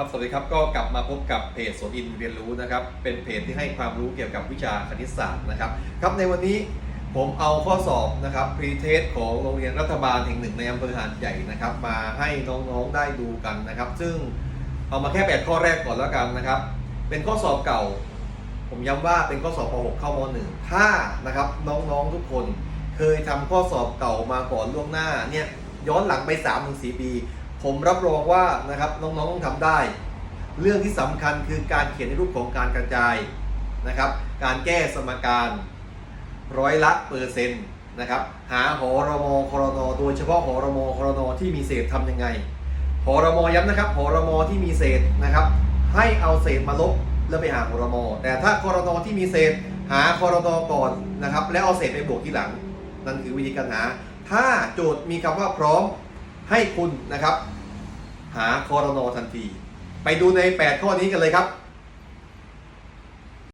ครับสวัสดีครับก็กลับมาพบกับเพจโสอินเรียนรู้นะครับ เป็นเพจที่ให้ความรู้เกี่ยวกับวิชาคณิตศาสตร์นะครับ ครับในวันนี้ผมเอาข้อสอบนะครับพรีเทสของโรงเรียนรัฐบาลแห่งหนึ่งในอำเภอหาดใหญ่นะครับ มาให้น้องๆได้ดูกันนะครับ ซึ่งเอามาแค่ 8 ข้อแรกก่อนแล้วกันนะครับ เป็นข้อสอบเก่า ผมย้ำว่าเป็นข้อสอบป .6 เข้าม .1 ถ้านะครับน้องๆทุกคนเคยทำข้อสอบเก่ามาก่อนล่วงหน้าเนี่ยย้อนหลังไป3-4ถึง4ปี ผมรับรองว่านะครับน้องๆต้องทำได้ เรื่องที่สำคัญคือการเขียนในรูปของการกระจายนะครับ การแก้สมการร้อยละเปอร์เซ็นต์นะครับ หาหอรมครนโดยเฉพาะหอรมครนที่มีเศษทำยังไงหอรมย้ำนะครับหอรมที่มีเศษนะครับ ให้เอาเศษมาลบแล้วไปหาหอรมแต่ถ้าครนที่มีเศษหาครนก่อนนะครับ แล้วเอาเศษไปบวกทีหลัง นั่นคือวิธีการหา ถ้าโจทย์มีคำว่าพร้อม ให้คุณนะครับ หาคอรนอทันที ไปดูใน 8 ข้อนี้กันเลยครับ